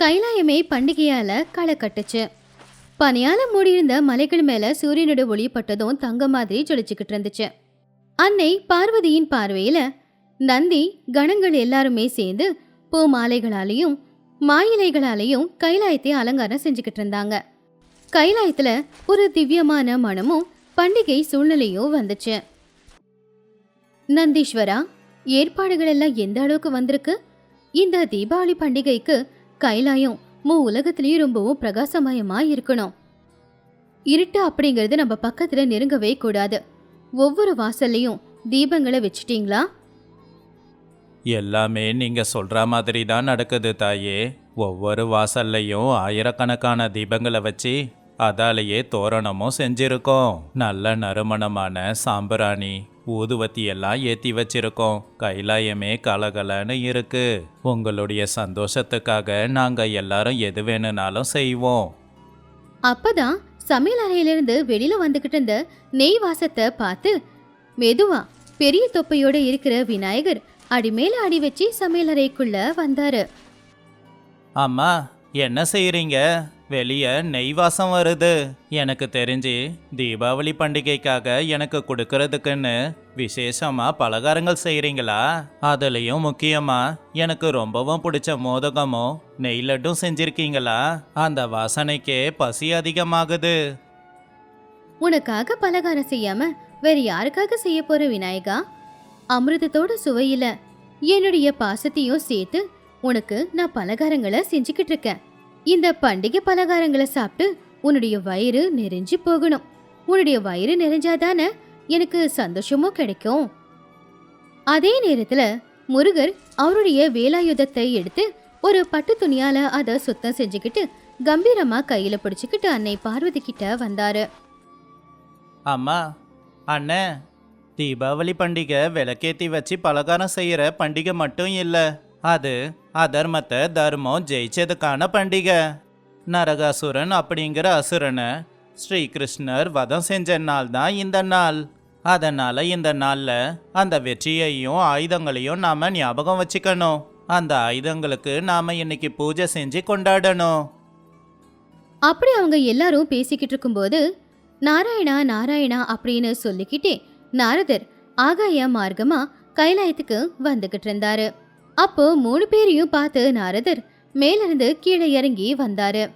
கைலாயமே பண்டிகையால் களை கட்டுச்சு. பனியால் மூடியிருந்த மலைகள் மேலே சூரியனோட ஒளி பட்டதும் தங்க மாதிரி ஜொலிச்சுக்கிட்டு இருந்துச்சு. அன்னை பார்வதியின் பார்வையில் நந்தி கணங்கள் எல்லாருமே சேர்ந்து பூ மாலைகளாலையும் மாயிலைகளாலையும் கைலாயத்தை அலங்காரம் செஞ்சுக்கிட்டு இருந்தாங்க. கைலாயத்தில் ஒரு திவ்யமான மனமும் பண்டிகை சூழ்நிலையும் வந்துச்சு. நந்தீஸ்வரா ஏற்பாடுகள் எல்லாம் எந்த அளவுக்கு வந்திருக்கு? இந்த தீபாவளி பண்டிகைக்கு கைலாயம் மூ உலகத்திலயும் ரொம்பவும் பிரகாசமயமா இருக்கணும். இருட்டு அப்படிங்கிறது நம்ம பக்கத்துல நெருங்கவே கூடாது. ஒவ்வொரு வாசல்லையும் தீபங்களை வச்சிட்டீங்களா? எல்லாமே நீங்க சொல்ற மாதிரி தான் நடக்குது தாயே. ஒவ்வொரு வாசல்லையும் ஆயிரக்கணக்கான தீபங்களை வச்சு அதாலேயே தோரணமும் செஞ்சிருக்கோம். நல்ல நறுமணமான சாம்பிராணி ஊதுவத்தி எல்லாம் ஏத்தி வச்சிருக்கோம். கைலாயமே கலகலன்னு இருக்கு. உங்களுடைய சந்தோஷத்துக்காக நாங்க எல்லாரும் எது வேணும்னாலும் செய்வோம். அப்பதான் சமையல் அறையிலிருந்து வெளியில வந்துகிட்டு இருந்த நெய் வாசத்தை பார்த்து மெதுவா பெரிய தொப்பையோட இருக்கிற விநாயகர் அடி மேல அடி வச்சு சமையல் அறைக்குள்ள வந்தாரு. அம்மா என்ன செய்றீங்க? வெளியே நெய் வாசம் வருது. எனக்கு தெரிஞ்சு தீபாவளி பண்டிகைக்காக எனக்கு கொடுக்கறதுக்குன்னு விசேஷமா பலகாரங்கள் செய்கிறீங்களா அதுலேயும் முக்கியமா எனக்கு ரொம்பவும் பிடிச்ச மோதகமும் நெய் லட்டும் செஞ்சிருக்கீங்களா? அந்த வாசனைக்கே பசி அதிகமாகுது. உனக்காக பலகாரம் செய்யாம வேற யாருக்காக செய்ய போற விநாயகா? அமிர்தத்தோட சுவையில என்னுடைய பாசத்தையும் சேர்த்து உனக்கு நான் பலகாரங்களை செஞ்சுக்கிட்டு இருக்கேன். இந்த பண்டிகை பலகாரங்களை சாப்பிட்டு உன்னுடைய வயிறு நெறிஞ்சு போகணும். உன்னுடைய வயிறு நெறிஞ்சாதானே எனக்கு சந்தோஷமும் கிடைக்கும்? அதே நேரத்துல முருகர் அவருடைய வேலாயுதத்தை எடுத்து ஒரு பட்டு துணியால அதை சுத்தம் செஞ்சுக்கிட்டு கம்பீரமா கையில பிடிச்சுக்கிட்டு அன்னை பார்வதி கிட்ட வந்தாரு. அம்மா அண்ணன் தீபாவளி பண்டிகை விளக்கேத்தி வச்சு பலகாரம் செய்யற பண்டிகை மட்டும் இல்லை. அது அதர்மத்தை தர்மம் ஜெயிச்சதுக்கான பண்டிகை. நரகாசுரன் அப்படிங்கிற அசுரனை ஸ்ரீகிருஷ்ணர் வதம் செஞ்ச நாள் தான் இந்த நாள். அதனால் இந்த நாளில் அந்த வெற்றியையும் ஆயுதங்களையும் நாம் ஞாபகம் வச்சுக்கணும். அந்த ஆயுதங்களுக்கு நாம் இன்னைக்கு பூஜை செஞ்சு கொண்டாடணும். அப்படி அவங்க எல்லாரும் பேசிக்கிட்டு இருக்கும்போது நாராயணா நாராயணா அப்படின்னு சொல்லிக்கிட்டே நாரதர் ஆகாய மார்க்கமா கைலாயத்துக்கு வந்துகிட்டு இருந்தாரு. அப்போ மூணு பேரையும் பார்த்து நாரதர் மேலிருந்து கீழே இறங்கி வந்தாரு.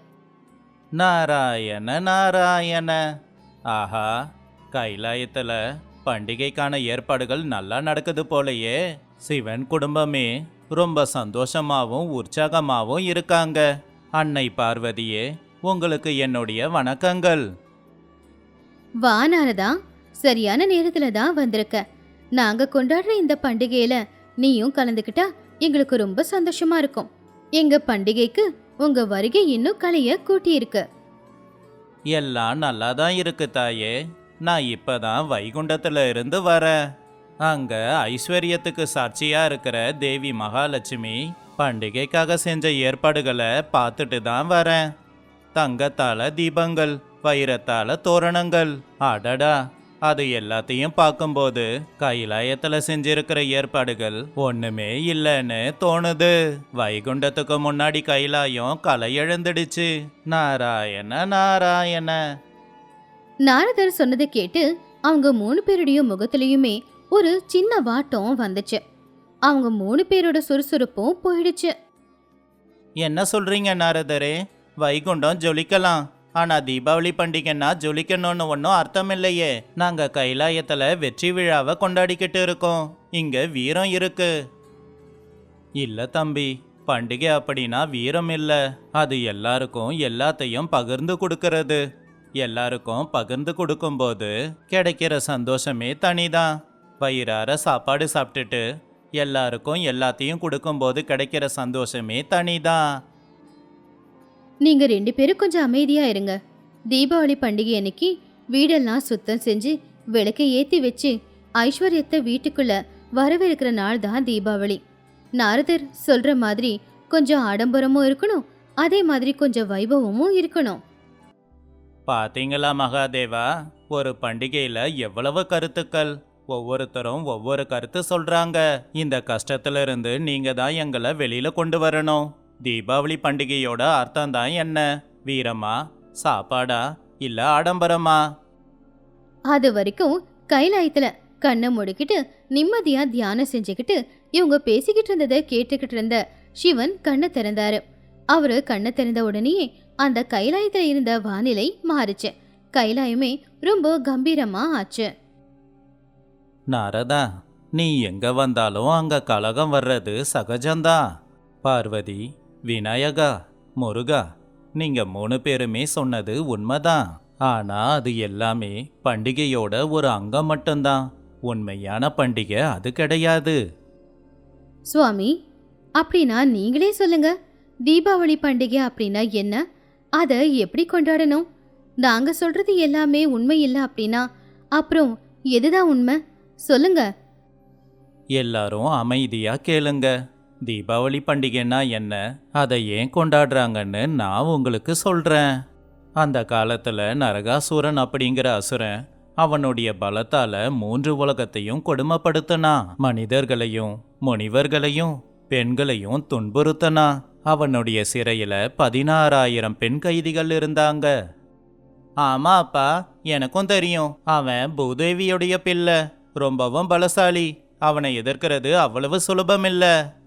நாராயண நாராயண. ஆஹா கைலாயத்துல பண்டிகைக்கான ஏற்பாடுகள் நல்லா நடக்குது போலயே. சிவன் குடும்பமே ரொம்ப சந்தோஷமாவும் உற்சாகமாவும் இருக்காங்க. அன்னை பார்வதியே உங்களுக்கு என்னுடைய வணக்கங்கள். வா நாரதா. சரியான நேரத்துல தான் வந்திருக்க. நாங்க கொண்டாடுற இந்த பண்டிகையில நீயும் கலந்துக்கிட்டா எங்களுக்கு ரொம்ப சந்தோஷமா இருக்கும். எங்க பண்டிகைக்கு உங்க வருகை இன்னும் கலைய கூட்டியிருக்கு. எல்லாம் நல்லா தான் இருக்கு தாயே. நான் இப்பதான் வைகுண்டத்துல இருந்து வரேன். அங்க ஐஸ்வர்யத்துக்கு சாட்சியா இருக்கிற தேவி மகாலட்சுமி பண்டிகைக்காக செஞ்ச ஏற்பாடுகளை பார்த்துட்டு தான் வரேன். தங்கத்தால தீபங்கள் வைரத்தால தோரணங்கள். அடடா! அது எல்லாத்தையும் பார்க்கும்போது கைலாயத்துல செஞ்சிருக்கிற ஏற்பாடுகள் ஒண்ணுமே இல்லைன்னு தோணுது. வைகுண்டத்துக்கு முன்னாடி கைலாயம் களை எழுந்துடுச்சு. நாராயண நாராயண. நாரதர் சொன்னதை கேட்டு அவங்க மூணு பேருடைய முகத்திலையுமே ஒரு சின்ன வாட்டம் வந்துச்சு. அவங்க மூணு பேரோட சுறுசுறுப்பும் போயிடுச்சு. என்ன சொல்றீங்க நாரதரே? வைகுண்டம் ஜொலிக்கலாம். ஆனா தீபாவளி பண்டிகைன்னா ஜொலிக்கணும்னு ஒன்றும் அர்த்தம் இல்லையே நாங்க கைலாயத்துல வெற்றி விழாவை கொண்டாடிக்கிட்டு இருக்கோம். இங்க வீரம் இருக்கு. இல்ல தம்பி பண்டிகை அப்படின்னா வீரம் இல்ல. அது எல்லாருக்கும் எல்லாத்தையும் பகிர்ந்து கொடுக்கறது. எல்லாருக்கும் பகிர்ந்து கொடுக்கும்போது கிடைக்கிற சந்தோஷமே தனிதான். வயிறார சாப்பாடு சாப்பிட்டுட்டு எல்லாருக்கும் எல்லாத்தையும் கொடுக்கும்போது கிடைக்கிற சந்தோஷமே தனிதான். நீங்க ரெண்டு பேரும் கொஞ்சம் அமைதியா இருங்க. தீபாவளி பண்டிகை அன்னைக்கு வீடெல்லாம் சுத்தம் செஞ்சு விளக்கை ஏத்தி வச்சு ஐஸ்வர்யத்தை வீட்டுக்குள்ள வரவிருக்கிற நாள் தான் தீபாவளி. நாரதர் சொல்ற மாதிரி கொஞ்சம் ஆடம்பரமும் இருக்கணும் அதே மாதிரி கொஞ்சம் வைபவமும் இருக்கணும். பாத்தீங்களா மகாதேவா? ஒரு பண்டிகையில எவ்வளவு கருத்துக்கள்? ஒவ்வொருத்தரும் ஒவ்வொரு கருத்து சொல்றாங்க. இந்த கஷ்டத்துல இருந்து நீங்க தான் எங்களை வெளியில கொண்டு வரணும். தீபாவளி பண்டிகையோட அர்த்தம் தான் என்ன? வீரமா சாப்பாடா இல்ல ஆடம்பரமா? அது வரைக்கும் கைலாயத்துல கண்ணை மூடிக்கிட்டு நிம்மதியா தியானம் செஞ்சுக்கிட்டு இவங்க பேசிக்கிட்டு இருந்ததை கேட்டுக்கிட்டு இருந்த சிவன் கண்ணை திறந்தாரு. அவரு கண்ணை திறந்த உடனேயே அந்த கைலாயத்துல இருந்த வானிலை மாறுச்சு. கைலாயமே ரொம்ப கம்பீரமா ஆச்சு. நாரதா நீ எங்க வந்தாலும் அங்க கலகம் வர்றது சகஜம்தான். பார்வதி விநாயகா முருகா நீங்க மூணு பேருமே சொன்னது உண்மைதான். ஆனா அது எல்லாமே பண்டிகையோட ஒரு அங்கம் மட்டும்தான். உண்மையான பண்டிகை அது கிடையாது. சுவாமி அப்படின்னா நீங்களே சொல்லுங்க. தீபாவளி பண்டிகை அப்படின்னா என்ன? அதை எப்படி கொண்டாடணும்? நாங்க சொல்றது எல்லாமே உண்மை இல்லை அப்படின்னா அப்புறம் எதுதான் உண்மை? சொல்லுங்க. எல்லாரும் அமைதியா கேளுங்க. தீபாவளி பண்டிகைன்னா என்ன? அதை ஏன் கொண்டாடுறாங்கன்னு நான் உங்களுக்கு சொல்கிறேன் அந்த காலத்தில் நரகாசுரன் அப்படிங்கிற அசுரன் அவனுடைய பலத்தால மூன்று உலகத்தையும் கொடுமைப்படுத்தினா மனிதர்களையும் முனிவர்களையும் பெண்களையும் துன்புறுத்தனா அவனுடைய சிறையில பதினாறாயிரம் பெண் கைதிகள் இருந்தாங்க. ஆமா அப்பா எனக்கும் தெரியும். அவன் பூதேவியுடைய பிள்ளை ரொம்பவும் பலசாலி. அவனை எதிர்க்கிறது அவ்வளவு சுலபமில்லை.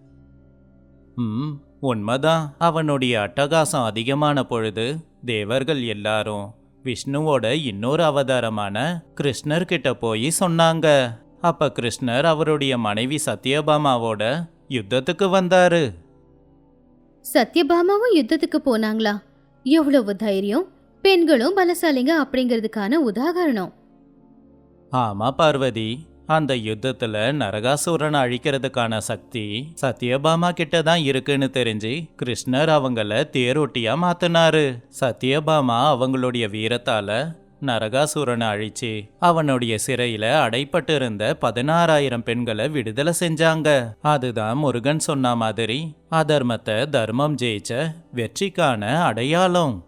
ம் உண்மைதான். அவனுடைய அட்டகாசம் அதிகமான பொழுது தேவர்கள் எல்லாரும் விஷ்ணுவோட இன்னொரு அவதாரமான கிருஷ்ணர் கிட்ட போய் சொன்னாங்க. அப்ப கிருஷ்ணர் அவருடைய மனைவி சத்யபாமாவோட யுத்தத்துக்கு வந்தாரு. சத்யபாமாவும் யுத்தத்துக்கு போனாங்களா? எவ்வளவு தைரியம்? பெண்களும் பலசாலிங்க அப்படிங்கிறதுக்கான உதாகரணம். ஆமா பார்வதி. அந்த யுத்தத்துல நரகாசுரனை அழிக்கிறதுக்கான சக்தி சத்யபாமா கிட்ட தான் இருக்குன்னு தெரிஞ்சு கிருஷ்ணர் அவங்கள தேரோட்டியா மாத்தினாரு. சத்யபாமா அவங்களுடைய வீரத்தால நரகாசுரனை அழிச்சு அவனுடைய சிறையில அடைப்பட்டு இருந்த பதினாறாயிரம் பெண்களை விடுதலை செஞ்சாங்க. அதுதான் முருகன் சொன்ன மாதிரி அதர்மத்தை தர்மம் ஜெயிச்ச வெற்றிக்கான அடையாளம்.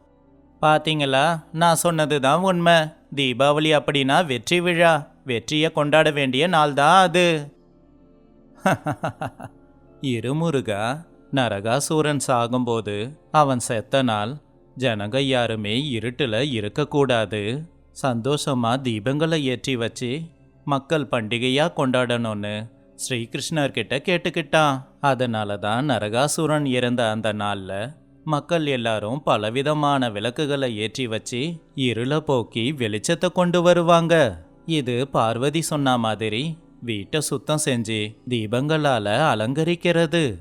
பாத்தீங்களா? நான் சொன்னதுதான் உண்மை. தீபாவளி அப்படின்னா வெற்றி விழா. வெற்றியை கொண்டாட வேண்டிய நாள் தான் அது இருமுருகா நரகாசூரன் சாகும்போது அவன் செத்த நாள் ஜனங்க யாருமே இருட்டில் இருக்கக்கூடாது. சந்தோஷமா தீபங்களை ஏற்றி வச்சு மக்கள் பண்டிகையாக கொண்டாடணும்னு ஸ்ரீகிருஷ்ணர்கிட்ட கேட்டுக்கிட்டான். அதனால தான் நரகாசுரன் இறந்த அந்த நாளில் மக்கள் எல்லாரும் பலவிதமான விளக்குகளை ஏற்றி வச்சு இருளை போக்கி வெளிச்சத்தை கொண்டு வருவாங்க. இது பார்வதி சொன்ன மாதிரி வீட்டை சுத்தம் செஞ்சு தீபங்களால அலங்கரிக்கிறது.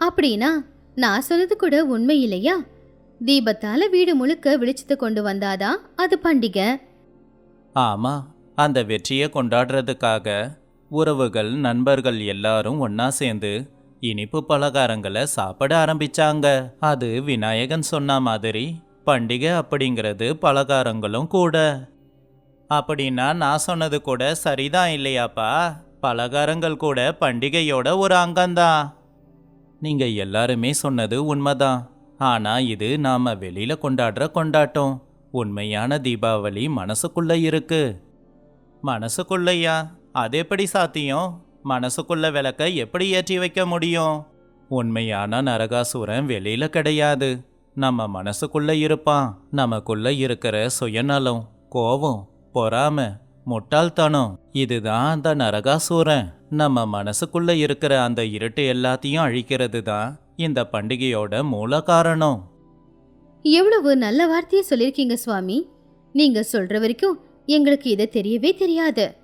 அப்படின்னா நான் சொன்னது கூட உண்மை இல்லையா? தீபத்தால வீடு முழுக்க வெளிச்சத்தை கொண்டு வந்தாதான் அது பண்டிகை. ஆமா அந்த வெற்றியை கொண்டாடுறதுக்காக உறவுகள் நண்பர்கள் எல்லாரும் ஒண்ணா சேர்ந்து இனிப்பு பலகாரங்களை சாப்பிட ஆரம்பிச்சாங்க. அது விநாயகன் சொன்ன மாதிரி பண்டிகை அப்படிங்கிறது பலகாரங்களும் கூட. அப்படின்னா நான் சொன்னது கூட சரிதான் இல்லையாப்பா. பலகாரங்கள் கூட பண்டிகையோட ஒரு அங்கம்தான். நீங்கள் எல்லாருமே சொன்னது உண்மைதான். ஆனால் இது நாம் வெளியில் கொண்டாடுற கொண்டாட்டம். உண்மையான தீபாவளி மனசுக்குள்ளே இருக்கு. மனசுக்குள்ளையா? அது எப்படி சாத்தியம்? மனசுக்குள்ள விளக்க எப்படி ஏற்றி வைக்க முடியும்? உண்மையான நரகாசுரன் வெளியில் கிடையாது. நம்ம மனசுக்குள்ளே இருப்பான். நமக்குள்ளே இருக்கிற சுயநலம் கோபம் பொறாம முட்டாள்தனம். இதுதான் அந்த நரகாசூரன். நம்ம மனசுக்குள்ள இருக்கிற அந்த இருட்டு எல்லாத்தையும் அழிக்கிறது தான் இந்த பண்டிகையோட மூல காரணம். எவ்வளவு நல்ல வார்த்தையை சொல்லியிருக்கீங்க சுவாமி. நீங்க சொல்ற வரைக்கும் எங்களுக்கு இது தெரியவே தெரியாது.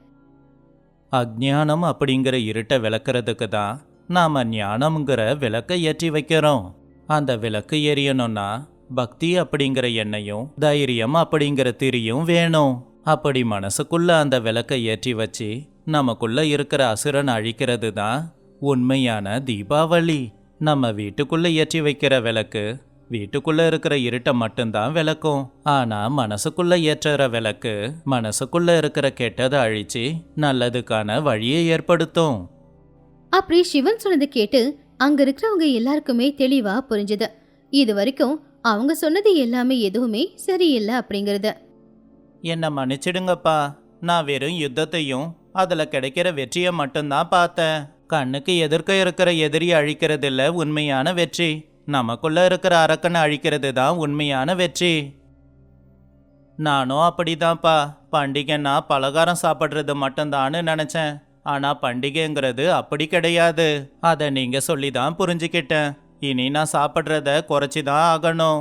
அஜ்ஞானம் அப்படிங்கிற இருட்டை விளக்குறதுக்கு தான் நாம ஞானம்ங்கிற விளக்கை ஏற்றி வைக்கிறோம். அந்த விளக்கு எரியணும்னா பக்தி அப்படிங்கிற எண்ணெயும் தைரியம் அப்படிங்கிற திரியும் வேணும். அப்படி மனசுக்குள்ள அந்த விளக்கை ஏற்றி வச்சு நமக்குள்ள இருக்கிற அசுரன் அழிக்கிறது தான் உண்மையான தீபாவளி. நம்ம வீட்டுக்குள்ள ஏற்றி வைக்கிற விளக்கு வீட்டுக்குள்ள இருக்கிற இருட்டை மட்டும்தான் விளக்கும். ஆனா மனசுக்குள்ள ஏற்றுற விளக்கு மனசுக்குள்ள இருக்கிற கெட்டதை அழிச்சு நல்லதுக்கான வழியை ஏற்படுத்தும். அப்படி சிவன் சொன்னதை கேட்டு அங்க இருக்கிறவங்க எல்லாருக்குமே தெளிவா புரிஞ்சுது. இது வரைக்கும் அவங்க சொன்னது எல்லாமே எதுவுமே சரியில்லை அப்படிங்கறது. என்னை மன்னிச்சிடுங்கப்பா. நான் வெறும் யுத்தத்தையும் அதில் கிடைக்கிற வெற்றியை மட்டும்தான் பார்த்தேன். கண்ணுக்கு எதிர்க்க இருக்கிற எதிரி அழிக்கிறதில்ல உண்மையான வெற்றி. நமக்குள்ளே இருக்கிற அரக்கனை அழிக்கிறது தான் உண்மையான வெற்றி. நானும் அப்படிதான்ப்பா. பண்டிகைன்னா பலகாரம் சாப்பிட்றது மட்டும்தான்னு நினச்சேன். ஆனால் பண்டிகைங்கிறது அப்படி கிடையாது. அதை நீங்கள் சொல்லி தான் புரிஞ்சுக்கிட்டேன். இனி நான் சாப்பிட்றத குறைச்சி தான் ஆகணும்.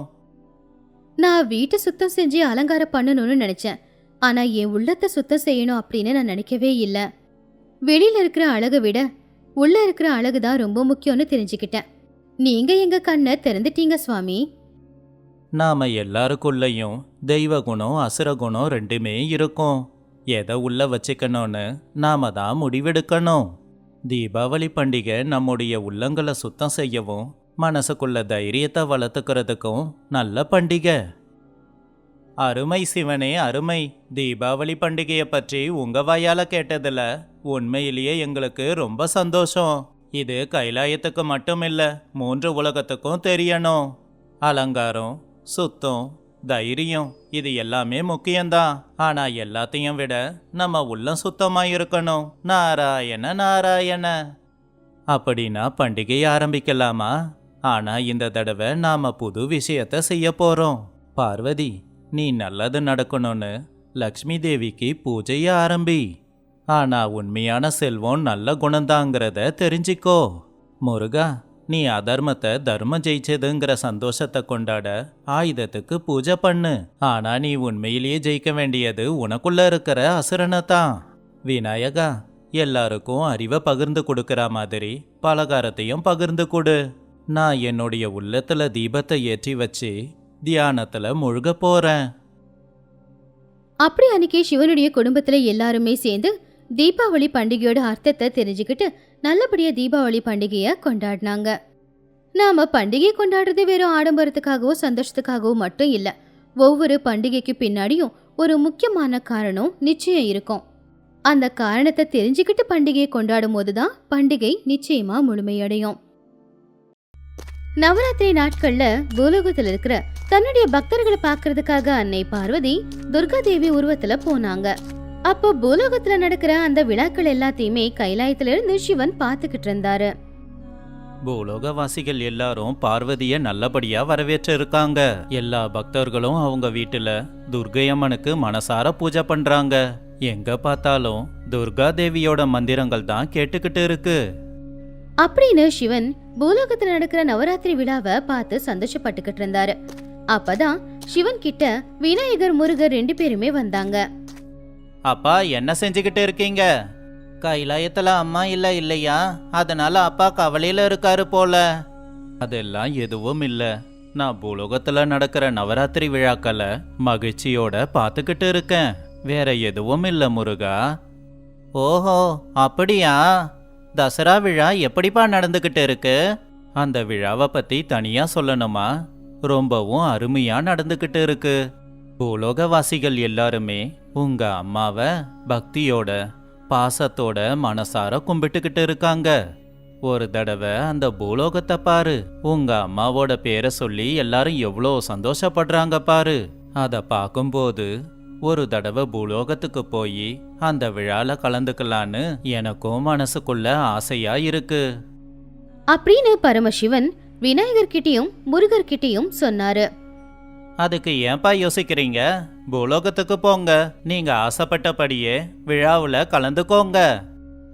நான் வீட்டை சுத்தம் செஞ்சு அலங்காரம் பண்ணணும்னு நினைச்சேன். ஆனா என் உள்ளத்தை சுத்தம் செய்யணும் அப்படின்னு நான் நினைக்கவே இல்லை. வெளியில இருக்கிற அழகை விட உள்ள இருக்கிற அழகு தான் ரொம்ப முக்கியம்னு தெரிஞ்சுக்கிட்டேன். நீங்க எங்க கண்ணை திறந்துட்டீங்க சுவாமி? நாம எல்லாருக்குள்ளேயும் தெய்வ குணம் அசுர குணம் ரெண்டுமே இருக்கும். எதை உள்ள வச்சுக்கணும்னு நாம தான் முடிவெடுக்கணும். தீபாவளி பண்டிகை நம்முடைய உள்ளங்களை சுத்தம் செய்யவும் மனசுக்குள்ள தைரியத்தை வளர்த்துக்கிறதுக்கும் நல்ல பண்டிகை. அருமை சிவனே அருமை. தீபாவளி பண்டிகையை பற்றி உங்கள் வாயால் கேட்டதில் உண்மையிலேயே எங்களுக்கு ரொம்ப சந்தோஷம். இது கைலாயத்துக்கு மட்டும் இல்லை மூன்று உலகத்துக்கும் தெரியணும். அலங்காரம் சுத்தம் தைரியம் இது எல்லாமே முக்கியம்தான். ஆனா எல்லாத்தையும் விட நம்ம உள்ளம் சுத்தமா இருக்கணும் நாராயண நாராயண. அப்படின்னா பண்டிகை ஆரம்பிக்கலாமா? ஆனா இந்த தடவை நாம புது விஷயத்த செய்ய போறோம். பார்வதி நீ நல்லது நடக்கணும்னு லக்ஷ்மி தேவிக்கு பூஜைய ஆரம்பி. ஆனா உண்மையான செல்வம் நல்ல குணந்தாங்கிறத தெரிஞ்சிக்கோ. முருகா நீ அதர்மத்தை தர்மம் ஜெயிச்சதுங்கிற சந்தோஷத்தை கொண்டாட ஆயுதத்துக்கு பூஜை பண்ணு. ஆனா நீ உண்மையிலேயே ஜெயிக்க வேண்டியது உனக்குள்ள இருக்கிற அசுரனை தான். விநாயகா எல்லாருக்கும் அறிவை பகிர்ந்து கொடுக்கற மாதிரி பலகாரத்தையும் பகிர்ந்து கொடு. நான் என்னுடைய உள்ளத்துல தீபத்தை ஏற்றி வச்சு தியானத்துல முழுக போறேன். அப்படி அன்னைக்கு சிவனுடைய குடும்பத்துல எல்லாருமே சேர்ந்து தீபாவளி பண்டிகையோட அர்த்தத்தை தெரிஞ்சுக்கிட்டு நல்லபடியா தீபாவளி பண்டிகையை கொண்டாடினாங்க. நாம பண்டிகை கொண்டாடுறது வெறும் ஆடம்பரத்துக்காகவோ சந்தோஷத்துக்காகவோ மட்டும் இல்லை. ஒவ்வொரு பண்டிகைக்கு பின்னாடியும் ஒரு முக்கியமான காரணம் நிச்சயம் இருக்கும். அந்த காரணத்தை தெரிஞ்சுக்கிட்டு பண்டிகையை கொண்டாடும் போதுதான் பண்டிகை நிச்சயமா முழுமையடையும். நவராத்திரி நாட்கள்ல பூலோகத்துல இருக்கிற தன்னுடைய பக்தர்களை பார்க்கறதுக்காக அன்னை பார்வதி துர்கா தேவி உருவத்துல போனாங்க. அப்போ பூலோகத்துல நடக்கிற அந்த விழாக்கள் எல்லாத்தையுமே கைலாயத்துல இருந்து சிவன் பார்த்துக்கிட்டு இருந்தாரு. பூலோகவாசிகள் எல்லாரும் பார்வதிய நல்லபடியா வரவேற்று இருக்காங்க. எல்லா பக்தர்களும் அவங்க வீட்டுல துர்க்கை அம்மனுக்கு மனசார பூஜை பண்றாங்க. எங்க பார்த்தாலும் துர்கா தேவியோட மந்திரங்கள் தான் கேட்டுக்கிட்டு இருக்கு. அப்படின்னு சிவன் பூலோகத்துல நடக்கிற நவராத்திரி விழாவை பார்த்து சந்தோஷப்பட்டுக்கிட்டு இருந்தாரு. அப்பதான் சிவன் கிட்ட விநாயகர் முருகர் ரெண்டு பேருமே வந்தாங்க. அப்பா என்ன செஞ்சுக்கிட்டு இருக்கீங்க? கைலாயத்துல அம்மா இல்ல இல்லையா? அதனால அப்பா கவலையில இருக்காரு போல. அதெல்லாம் எதுவும் இல்ல. நான் பூலோகத்துல நடக்கிற நவராத்திரி விழாக்களை மகிழ்ச்சியோட பார்த்துக்கிட்டு இருக்கேன். வேற எதுவும் இல்ல முருகா. ஓஹோ அப்படியா? தசரா விழா எப்படிப்பா நடந்துக்கிட்டு இருக்கு? அந்த விழாவை பத்தி தனியா சொல்லணுமா? ரொம்பவும் அருமையா நடந்துக்கிட்டு இருக்கு. பூலோகவாசிகள் எல்லாருமே உங்க அம்மாவை பக்தியோட பாசத்தோட மனசார கும்பிட்டுக்கிட்டு இருக்காங்க. ஒரு தடவை அந்த பூலோகத்தை பாரு. உங்க அம்மாவோட பேரை சொல்லி எல்லாரும் எவ்வளோ சந்தோஷப்படுறாங்க பாரு. அதை பார்க்கும்போது ஒரு தடவை பூலோகத்துக்கு போய் அந்த விழால கலந்துக்கலான்னு எனக்கும் மனசுக்குள்ள ஆசையா இருக்கு. அப்படின்னு பரமசிவன் விநாயகர் கிட்டயும் முருகர் கிட்டயும் சொன்னாரு. அதுக்கு ஏன்பா யோசிக்கிறீங்க? பூலோகத்துக்கு போங்க. நீங்க ஆசைப்பட்டபடியே விழாவுல கலந்துக்கோங்க.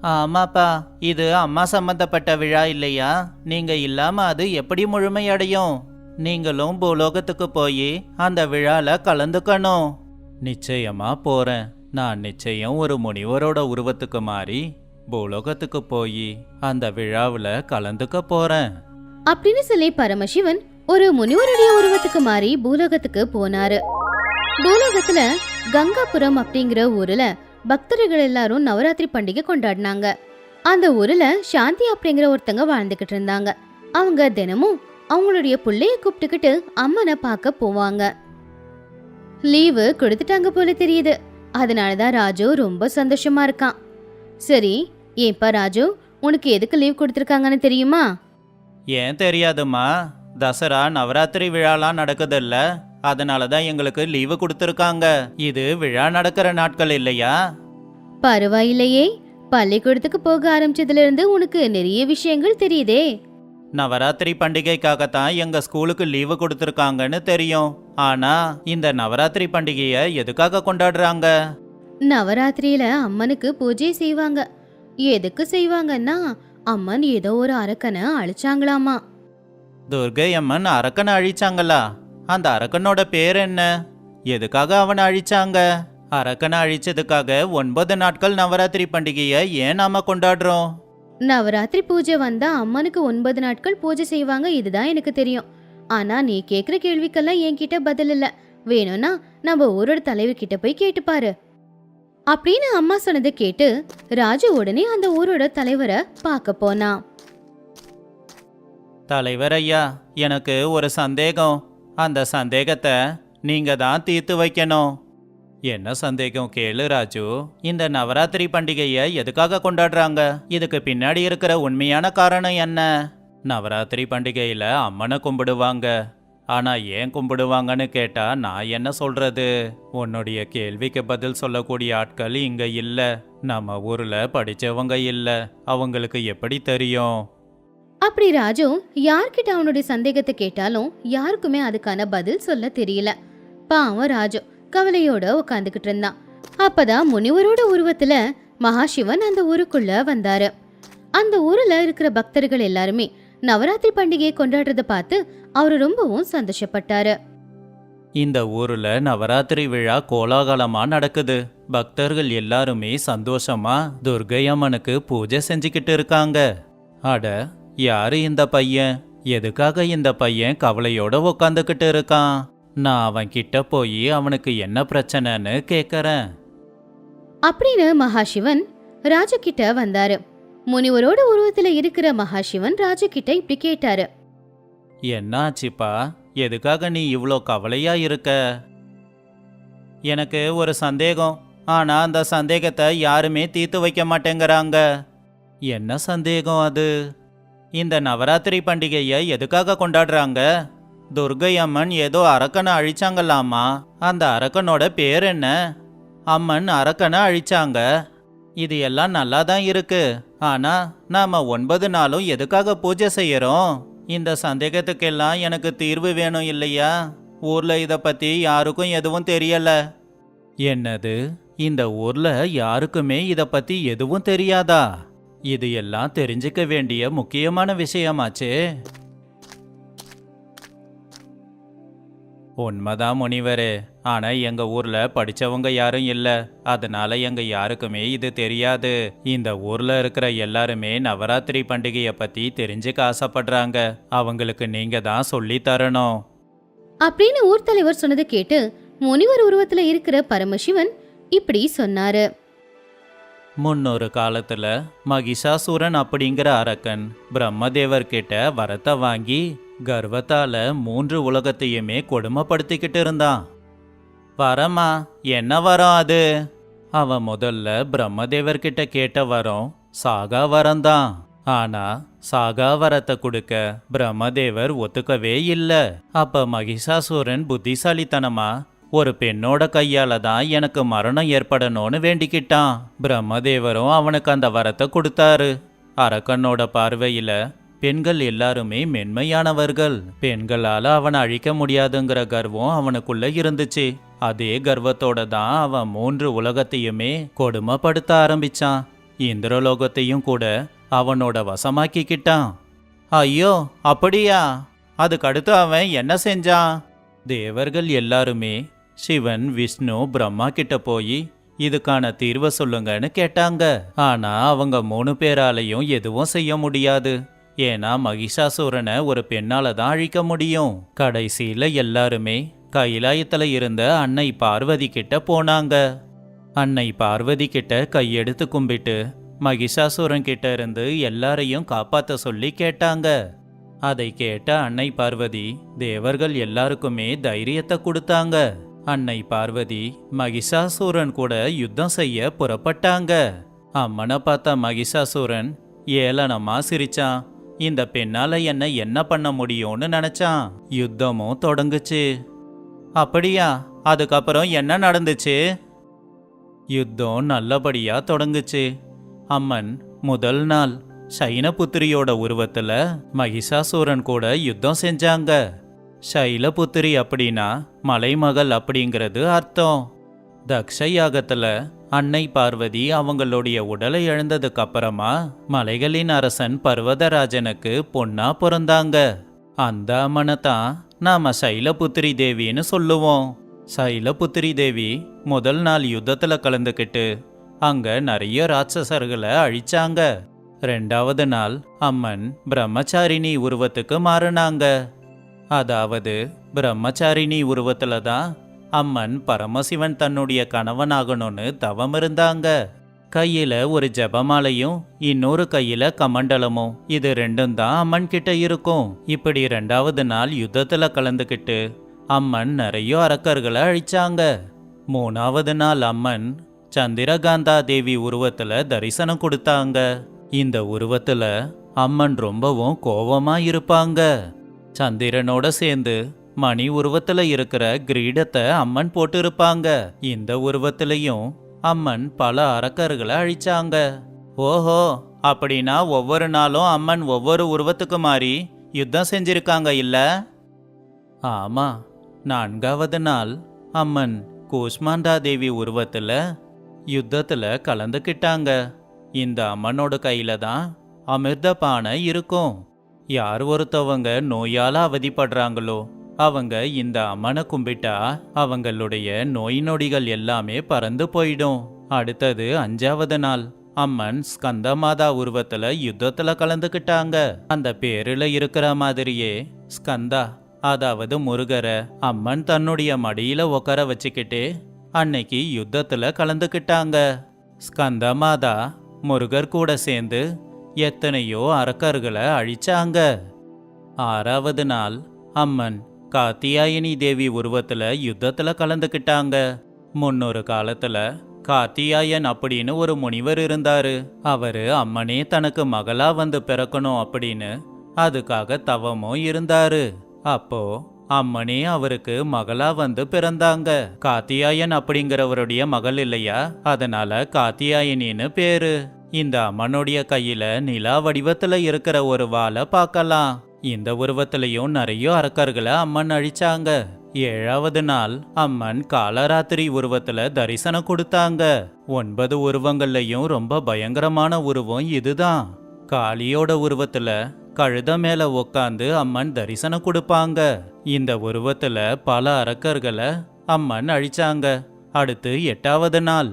ஆமாப்பா இது அம்மா சம்பந்தப்பட்ட விழா இல்லையா? நீங்க இல்லாம அது எப்படி முழுமையடையும்? நீங்களும் பூலோகத்துக்கு போய் அந்த விழால கலந்துக்கணும். நிச்சயமா போறேன். நான் நிச்சயம் ஒரு முனிவரோட உருவத்துக்கு மாறி பூலோகத்துக்கு போய் அந்த விழாவில் கலந்துக்க போறேன். அப்படின்னு சொல்லி பரமசிவன் ஒரு முனிவருடைய உருவத்துக்கு மாறி பூலோகத்துக்கு போனாரு. பூலோகத்துல கங்காபுரம் அப்படிங்கிற ஊர்ல பக்தர்கள் எல்லாரும் நவராத்திரி பண்டிகை கொண்டாடினாங்க. அந்த ஊர்ல சாந்தி அப்படிங்கிற ஒருத்தங்க வாழ்ந்துகிட்டு இருந்தாங்க. அவங்க தினமும் அவங்களுடைய பிள்ளைய கூப்பிட்டுக்கிட்டு அம்மனை பார்க்க போவாங்க. லீவு கொடுத்துட்டாங்க போல தெரியுது. அதனாலதான் ராஜு ரொம்ப சந்தோஷமா இருக்கான். சரி ஏப்பா ராஜு உனக்கு எதுக்கு லீவ் கொடுத்துருக்காங்கன்னு தெரியுமா? ஏன் தெரியாதும்மா. தசரா நவராத்திரி விழாலாம் நடக்குதுல்ல. அதனால தான் எங்களுக்கு லீவு கொடுத்துருக்காங்க. இது விழா நடக்கிற நாட்கள் இல்லையா? பரவாயில்லையே. பள்ளிக்கூடத்துக்கு போக ஆரம்பிச்சதுல இருந்து உனக்கு நிறைய விஷயங்கள் தெரியுதே. நவராத்திரி பண்டிகைக்காகத்தான் எங்க ஸ்கூலுக்கு லீவு கொடுத்துருக்காங்கன்னு தெரியும். ஆனா இந்த நவராத்திரி பண்டிகையை எதுக்காக கொண்டாடுறாங்க? நவராத்திரியில அம்மனுக்கு பூஜை செய்வாங்க. எதுக்கு செய்வாங்கன்னா அம்மன் ஏதோ ஒரு அரக்கனை அழிச்சாங்களாமா. துர்கை அம்மன் அரக்கனை அழிச்சாங்களா? அந்த அரக்கனோட பேர் என்ன? எதுக்காக அவனை அழிச்சாங்க? அரக்கனை அழிச்சதுக்காக ஒன்பது நாட்கள் நவராத்திரி பண்டிகையை ஏன் நாம கொண்டாடுறோம்? நவராத்திரி பூஜை வந்தா அம்மனுக்கு ஒன்பது நாட்கள் பூஜை செய்வாங்க இதுதான் எனக்கு தெரியும். ஆனா நீ கேக்குற கேள்விக்கெல்லாம் என்கிட்ட பதில் இல்ல. வேணும்னா நம்ம ஊரோட தலைவர் கிட்ட போய் கேட்டுப்பாரு அப்படின்னு அம்மா சொன்னதை கேட்டு ராஜு உடனே அந்த ஊரோட தலைவரை பார்க்க போனான் தலைவர் ஐயா எனக்கு ஒரு சந்தேகம். அந்த சந்தேகத்தை நீங்க தான் தீர்த்து வைக்கணும். என்ன சந்தேகம் கேளு ராஜு. இந்த நவராத்திரி பண்டிகையை எதுக்காக கொண்டாடுறாங்க? இதுக்கு பின்னாடி இருக்கிற உண்மையான காரணம் என்ன? நவராத்திரி பண்டிகையில அம்மனை கும்பிடுவாங்க. ஆனா ஏன் கும்பிடுவாங்கன்னு கேட்டா நான் என்ன சொல்றது? உன்னுடைய கேள்விக்கு பதில் சொல்லக்கூடிய ஆட்கள் இங்க இல்ல. நம்ம ஊர்ல படிச்சவங்க இல்ல. அவங்களுக்கு எப்படி தெரியும்? அப்படி ராஜு. யார்கிட்ட அவனுடைய சந்தேகத்தை கேட்டாலும் யாருக்குமே அதுக்கான பதில் சொல்ல தெரியல. பாவம் ராஜு. கவலையோட உட்காந்துக்கிட்டு இருந்தான். அப்பதான் முனிவரோட உருவத்துல மகாசிவன் அந்த ஊருக்குள்ள வந்தாரு. அந்த ஊர்ல இருக்கிற பக்தர்கள் எல்லாருமே நவராத்திரி பண்டிகையை கொண்டாடுறத பார்த்து அவரு ரொம்பவும் சந்தோஷப்பட்டாரு. இந்த ஊர்ல நவராத்திரி விழா கோலாகலமா நடக்குது. பக்தர்கள் எல்லாருமே சந்தோஷமா துர்கை அம்மனுக்கு பூஜை செஞ்சுக்கிட்டு இருக்காங்க. அட யாரு இந்த பையன்? எதுக்காக இந்த பையன் கவலையோட உக்காந்துக்கிட்டு இருக்கான்? நான் அவன் கிட்ட போய் அவனுக்கு என்ன பிரச்சனைன்னு கேக்குறேன். அப்படின்னு மகாசிவன் ராஜு கிட்ட வந்தாரு. முனிவரோட உருவத்துல இருக்கிற மகாசிவன் ராஜு கிட்ட இப்படி கேட்டாரு. என்னாச்சுப்பா? எதுக்காக நீ இவ்வளோ கவலையா இருக்க? எனக்கு ஒரு சந்தேகம். ஆனா அந்த சந்தேகத்தை யாருமே தீர்த்து வைக்க மாட்டேங்கிறாங்க. என்ன சந்தேகம் அது? இந்த நவராத்திரி பண்டிகையை எதுக்காக கொண்டாடுறாங்க? துர்கை அம்மன் ஏதோ அரக்கனை அழிச்சாங்களாமா அந்த அரக்கனோட பேர் என்ன? அம்மன் அரக்கனை அழிச்சாங்க. இது எல்லாம் நல்லா தான் இருக்கு. ஆனா நாம ஒன்பது நாளும் எதுக்காக பூஜை செய்யறோம்? இந்த சந்தேகத்துக்கெல்லாம் எனக்கு தீர்வு வேணும் இல்லையா? ஊர்ல இத பத்தி யாருக்கும் எதுவும் தெரியல. என்னது? இந்த ஊர்ல யாருக்குமே இத பத்தி எதுவும் தெரியாதா? இது எல்லாம் தெரிஞ்சுக்க வேண்டிய முக்கியமான விஷயமாச்சே. உண்மைதான் முனிவரே ஆனா எங்க ஊர்ல படிச்சவங்க யாரும் இல்ல. அதனால எங்க யாருக்குமே இது தெரியாது. இந்த ஊர்ல இருக்கிற எல்லாருமே நவராத்திரி பண்டிகைய பத்தி தெரிஞ்சுக்க ஆசைப்படுறாங்க. அவங்களுக்கு நீங்க தான் சொல்லி தரணும். அப்படின்னு ஊர் தலைவர் சொன்னதை கேட்டு முனிவர் உருவத்துல இருக்கிற பரமசிவன் இப்படி சொன்னாரு. முன்னொரு காலத்துல மகிஷாசுரன் அப்படிங்கிற அரக்கன் பிரம்மதேவர் கிட்ட வரத்தை வாங்கி கர்வத்தால மூன்று உலகத்தையுமே கொடுமைப்படுத்திக்கிட்டு இருந்தான். வரமா என்ன வரம் அது? அவன் முதல்ல பிரம்மதேவர்கிட்ட கேட்ட வரம் சாகா வரந்தான் ஆனா சாகா வரத்தை கொடுக்க பிரம்மதேவர் ஒத்துக்கவே இல்லை. அப்ப மகிஷாசுரன் புத்திசாலித்தனமா ஒரு பெண்ணோட கையால தான் எனக்கு மரணம் ஏற்படணும்னு வேண்டிக்கிட்டான். பிரம்மதேவரும் அவனுக்கு அந்த வரத்தை கொடுத்தாரு. அரக்கனோட பார்வையில பெண்கள் எல்லாருமே மென்மையானவர்கள். பெண்களால அவனை அழிக்க முடியாதுங்கிற கர்வம் அவனுக்குள்ள இருந்துச்சு. அதே கர்வத்தோட தான் அவன் மூன்று உலகத்தையுமே கொடுமைப்படுத்த ஆரம்பிச்சான். இந்திரலோகத்தையும் கூட அவனோட வசமாக்கிக்கிட்டான். ஐயோ அப்படியா? அதுக்கடுத்து அவன் என்ன செஞ்சான்? தேவர்கள் எல்லாருமே சிவன் விஷ்ணு பிரம்மா கிட்ட போய் இதுக்கான தீர்வை சொல்லுங்கன்னு கேட்டாங்க. ஆனா அவங்க மூணு பேராலையும் எதுவும் செய்ய முடியாது. ஏன்னா மகிஷாசுரனை ஒரு பெண்ணால தான் அழிக்க முடியும். கடைசியில எல்லாருமே கைலாயத்துல இருந்த அன்னை பார்வதி கிட்ட போனாங்க. அன்னை பார்வதி கிட்ட கையெடுத்து கும்பிட்டு மகிஷாசுரன் கிட்ட இருந்து எல்லாரையும் காப்பாத்த சொல்லி கேட்டாங்க. அதை கேட்ட அன்னை பார்வதி தேவர்கள் எல்லாருக்குமே தைரியத்தை கொடுத்தாங்க. அன்னை பார்வதி மகிஷாசூரன் கூட யுத்தம் செய்ய புறப்பட்டாங்க. அம்மனை பார்த்த மகிஷாசூரன் ஏளனமா சிரிச்சான். இந்த பெண்ணால என்ன என்ன பண்ண முடியும்னு நினைச்சான். யுத்தமும் தொடங்குச்சு. அப்படியா? அதுக்கப்புறம் என்ன நடந்துச்சு? யுத்தம் நல்லபடியா தொடங்குச்சு. அம்மன் முதல் நாள் சைனபுத்திரியோட உருவத்துல மகிஷாசூரன் கூட யுத்தம் செஞ்சாங்க. சைலபுத்திரி அப்படின்னா மலைமகள் அப்படிங்கிறது அர்த்தம். தக்ஷ யாகத்துல அன்னை பார்வதி அவங்களுடைய உடலை இழந்ததுக்கு அப்புறமா மலைகளின் அரசன் பர்வதராஜனுக்கு பொண்ணா பிறந்தாங்க. அந்த அம்மனை தான் நாம சைலபுத்திரி தேவின்னு சொல்லுவோம். சைலபுத்திரி தேவி முதல் நாள் யுத்தத்துல கலந்துக்கிட்டு அங்க நிறைய ராட்சசர்களை அழிச்சாங்க. ரெண்டாவது நாள் அம்மன் பிரம்மச்சாரிணி உருவத்துக்கு மாறினாங்க. அதாவது பிரம்மச்சாரிணி உருவத்துல தான் அம்மன் பரமசிவன் தன்னுடைய கணவனாகணும்னு தவம் இருந்தாங்க. கையில ஒரு ஜபமாலையும் இன்னொரு கையில கமண்டலமும். இது ரெண்டும் தான் அம்மன் கிட்ட இருக்கும். இப்படி ரெண்டாவது நாள் யுத்தத்துல கலந்துக்கிட்டு அம்மன் நிறைய அரக்கர்களை அழிச்சாங்க. மூணாவது நாள் அம்மன் சந்திரகாந்தா தேவி உருவத்துல தரிசனம் கொடுத்தாங்க. இந்த உருவத்துல அம்மன் ரொம்பவும் கோபமா இருப்பாங்க. சந்திரனோட சேர்ந்து மணி உருவத்துல இருக்கிற கிரீடத்தை அம்மன் போட்டிருப்பாங்க. இந்த உருவத்திலையும் அம்மன் பல அரக்கர்களை அழிச்சாங்க. ஓஹோ அப்படின்னா ஒவ்வொரு நாளும் அம்மன் ஒவ்வொரு உருவத்துக்கு மாறி யுத்தம் செஞ்சிருக்காங்க இல்ல? ஆமா நான்காவது நாள் அம்மன் கூஷ்மாண்டா தேவி உருவத்துல யுத்தத்துல கலந்துக்கிட்டாங்க. இந்த அம்மனோட கையில தான் அமிர்த பானை இருக்கும். யார் ஒருத்தவங்க நோயால அவதிப்படுறாங்களோ அவங்க இந்த அம்மனை கும்பிட்டா அவங்களுடைய நோய் நொடிகள் எல்லாமே பறந்து போயிடும். அடுத்தது அஞ்சாவது நாள். அம்மன் ஸ்கந்தமாதா உருவத்துல யுத்தத்துல கலந்துக்கிட்டாங்க அந்த பேருல இருக்கிற மாதிரியே ஸ்கந்தா அதாவது முருகரை அம்மன் தன்னுடைய மடியில உட்கார வச்சுக்கிட்டு அன்னைக்கு யுத்தத்துல கலந்துக்கிட்டாங்க ஸ்கந்தமாதா முருகர் கூட சேர்ந்து எத்தனையோ அரக்கர்களை அழிச்சாங்க. ஆறாவது நாள் அம்மன் காத்தியாயினி தேவி உருவத்தில் யுத்தத்தில் கலந்துக்கிட்டாங்க முன்னொரு காலத்தில் காத்தியாயன் அப்படின்னு ஒரு முனிவர் இருந்தாரு. அவரு அம்மனே தனக்கு மகளா வந்து பிறக்கணும் அப்படின்னு அதுக்காக தவமும் இருந்தாரு. அப்போ அம்மனே அவருக்கு மகளா வந்து பிறந்தாங்க. காத்தியாயன் அப்படிங்கிறவருடைய மகள் இல்லையா? அதனால காத்தியாயனின்னு பேரு. இந்த அம்மனுடைய கையில நிலா வடிவத்துல இருக்கிற ஒரு வாளை பார்க்கலாம். இந்த உருவத்திலையும் நிறைய அரக்கர்களை அம்மன் அழிச்சாங்க. ஏழாவது நாள் அம்மன் காலராத்திரி உருவத்துல தரிசனம் கொடுத்தாங்க. ஒன்பது உருவங்கள்லையும் ரொம்ப பயங்கரமான உருவம் இதுதான். காளியோட உருவத்துல கழுத மேல உக்காந்து அம்மன் தரிசனம் கொடுப்பாங்க. இந்த உருவத்துல பல அரக்கர்களை அம்மன் அழிச்சாங்க. அடுத்து எட்டாவது நாள்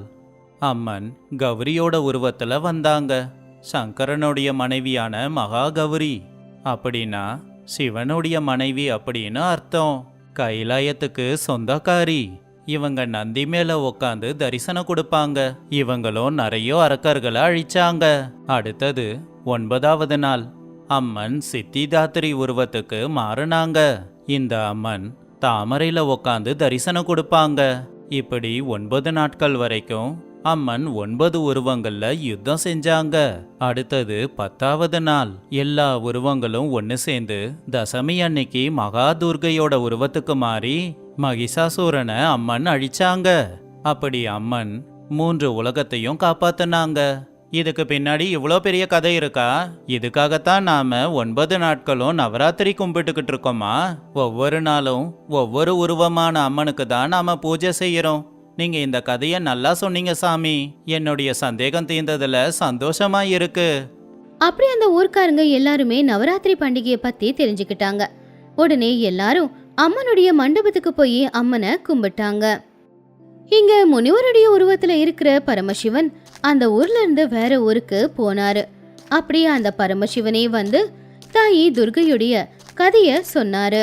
அம்மன் கௌரியோட உருவத்துல வந்தாங்க. சங்கரனுடைய மனைவியான மகா கௌரி அப்படின்னா சிவனுடைய மனைவி அப்படின்னு அர்த்தம். கைலாயத்துக்கு சொந்தக்காரி. இவங்க நந்தி மேல உக்காந்து தரிசனம் கொடுப்பாங்க. இவங்களும் நிறைய அரக்கர்களை அழிச்சாங்க. அடுத்தது ஒன்பதாவது நாள். அம்மன் சித்திதாத்திரி உருவத்துக்கு மாறினாங்க. இந்த அம்மன் தாமரையில உக்காந்து தரிசனம் கொடுப்பாங்க. இப்படி ஒன்பது நாட்கள் வரைக்கும் அம்மன் ஒன்பது உருவங்கள்ல யுத்தம் செஞ்சாங்க. அடுத்தது பத்தாவது நாள். எல்லா உருவங்களும் ஒன்னு சேர்ந்து தசமி அன்னைக்கு மகா துர்கையோட உருவத்துக்கு மாறி மகிஷாசூரனை அம்மன் அழிச்சாங்க. அப்படி அம்மன் மூன்று உலகத்தையும் காப்பாத்தினாங்க. இதுக்கு பின்னாடி இவ்வளோ பெரிய கதை இருக்கா? இதுக்காகத்தான் நாம ஒன்பது நாட்களும் நவராத்திரி கும்பிட்டுக்கிட்டு இருக்கோமா? ஒவ்வொரு நாளும் ஒவ்வொரு உருவமான அம்மனுக்கு தான் நாம பூஜை செய்யறோம். நீங்க இந்த கதையை நல்லா சொன்னீங்க சாமி. என்னுடைய சந்தேகம் தீர்ந்ததுல சந்தோஷமா இருக்கு அப்படி அந்த ஊர்க்காரங்க எல்லாருமே நவராத்திரி பண்டிகையை பத்தி தெரிஞ்சுக்கிட்டாங்க. உடனே எல்லாரும் அம்மனுடைய மண்டபத்துக்கு போய் அம்மனை கும்பிட்டாங்க. இங்க முனிவருடைய உருவத்துல இருக்கிற பரமசிவன் அந்த ஊர்ல இருந்து வேற ஊருக்கு போனாரு. அப்படியே அந்த பரமசிவனே வந்து தாயி துர்கையுடைய கதைய சொன்னாரு.